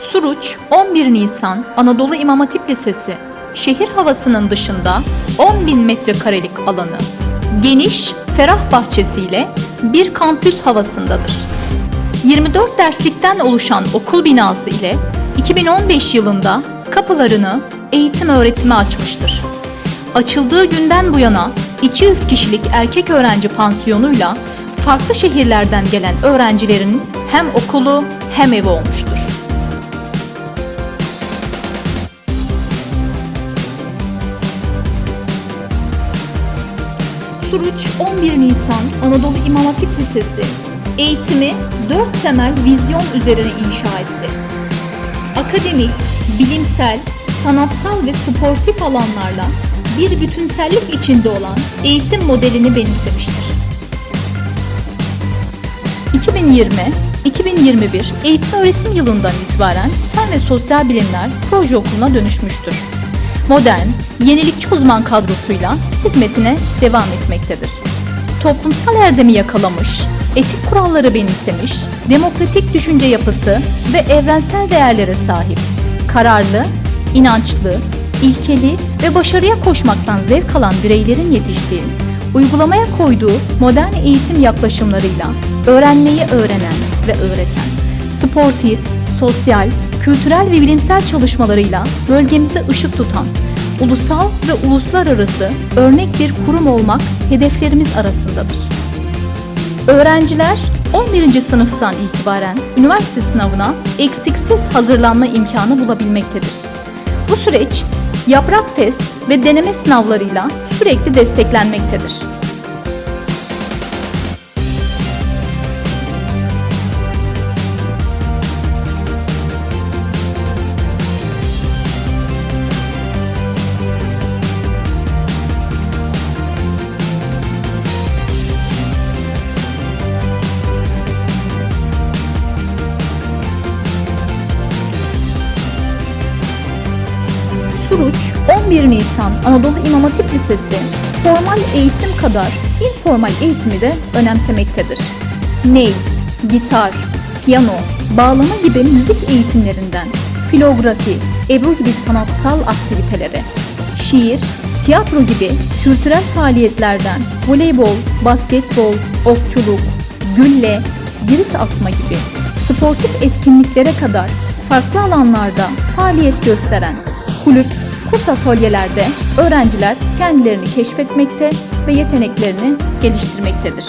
Suruç 11 Nisan Anadolu İmam Hatip Lisesi şehir havasının dışında 10 bin metrekarelik alanı, geniş, ferah bahçesiyle bir kampüs havasındadır. 24 derslikten oluşan okul binası ile 2015 yılında kapılarını eğitim öğretime açmıştır. Açıldığı günden bu yana 200 kişilik erkek öğrenci pansiyonuyla farklı şehirlerden gelen öğrencilerin hem okulu hem evi olmuştur. Suruç 11 Nisan Anadolu İmam Hatip Lisesi eğitimi dört temel vizyon üzerine inşa etti. Akademik, bilimsel, sanatsal ve sportif alanlarla bir bütünsellik içinde olan eğitim modelini benimsemiştir. 2020-2021 eğitim öğretim yılından itibaren Fen ve Sosyal Bilimler proje okuluna dönüşmüştür. Modern, yenilikçi uzman kadrosuyla hizmetine devam etmektedir. Toplumsal erdemi yakalamış, etik kuralları benimsemiş, demokratik düşünce yapısı ve evrensel değerlere sahip, kararlı, inançlı, ilkeli ve başarıya koşmaktan zevk alan bireylerin yetiştiği, uygulamaya koyduğu modern eğitim yaklaşımlarıyla öğrenmeyi öğrenen ve öğreten, sportif, sosyal, kültürel ve bilimsel çalışmalarıyla bölgemize ışık tutan, ulusal ve uluslararası örnek bir kurum olmak hedeflerimiz arasındadır. Öğrenciler 11. sınıftan itibaren üniversite sınavına eksiksiz hazırlanma imkanı bulabilmektedir. Bu süreç yaprak test ve deneme sınavlarıyla sürekli desteklenmektedir. Suruç 11 Nisan Anadolu İmam Hatip Lisesi formal eğitim kadar informal eğitimi de önemsemektedir. Ney, gitar, piyano, bağlama gibi müzik eğitimlerinden filografi, ebru gibi sanatsal aktivitelere, şiir, tiyatro gibi kültürel faaliyetlerden voleybol, basketbol, okçuluk, gülle, cirit atma gibi sportif etkinliklere kadar farklı alanlarda faaliyet gösteren kulüp, kurs atölyelerde öğrenciler kendilerini keşfetmekte ve yeteneklerini geliştirmektedir.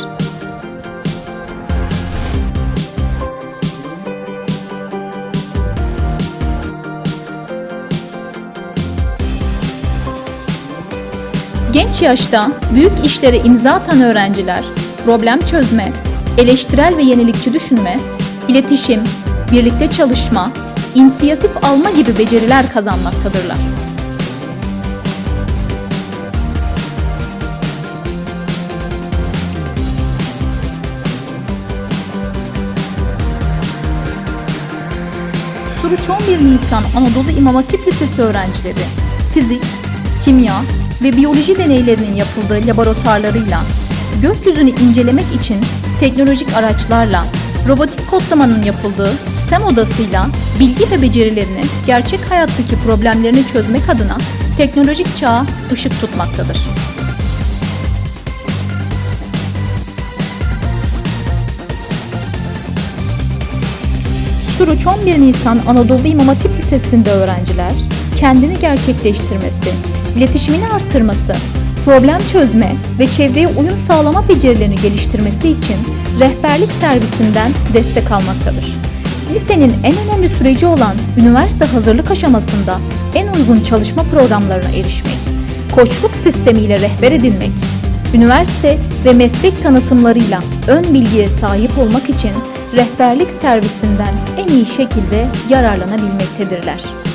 Genç yaşta büyük işlere imza atan öğrenciler problem çözme, eleştirel ve yenilikçi düşünme, iletişim, birlikte çalışma, inisiyatif alma gibi beceriler kazanmaktadırlar. Suruç 11 Nisan Anadolu İmam Hatip Lisesi öğrencileri fizik, kimya ve biyoloji deneylerinin yapıldığı laboratuvarlarıyla gökyüzünü incelemek için teknolojik araçlarla robotik kodlamanın yapıldığı sistem odasıyla bilgi ve becerilerini gerçek hayattaki problemlerini çözmek adına teknolojik çağa ışık tutmaktadır. Suruç 11 Nisan Anadolu İmam Hatip Lisesi'nde öğrenciler kendini gerçekleştirmesi, iletişimini artırması, problem çözme ve çevreye uyum sağlama becerilerini geliştirmesi için rehberlik servisinden destek almaktadır. Lisenin en önemli süreci olan üniversite hazırlık aşamasında en uygun çalışma programlarına erişmek, koçluk sistemiyle rehber edilmek, üniversite ve meslek tanıtımlarıyla ön bilgiye sahip olmak için rehberlik servisinden en iyi şekilde yararlanabilmektedirler.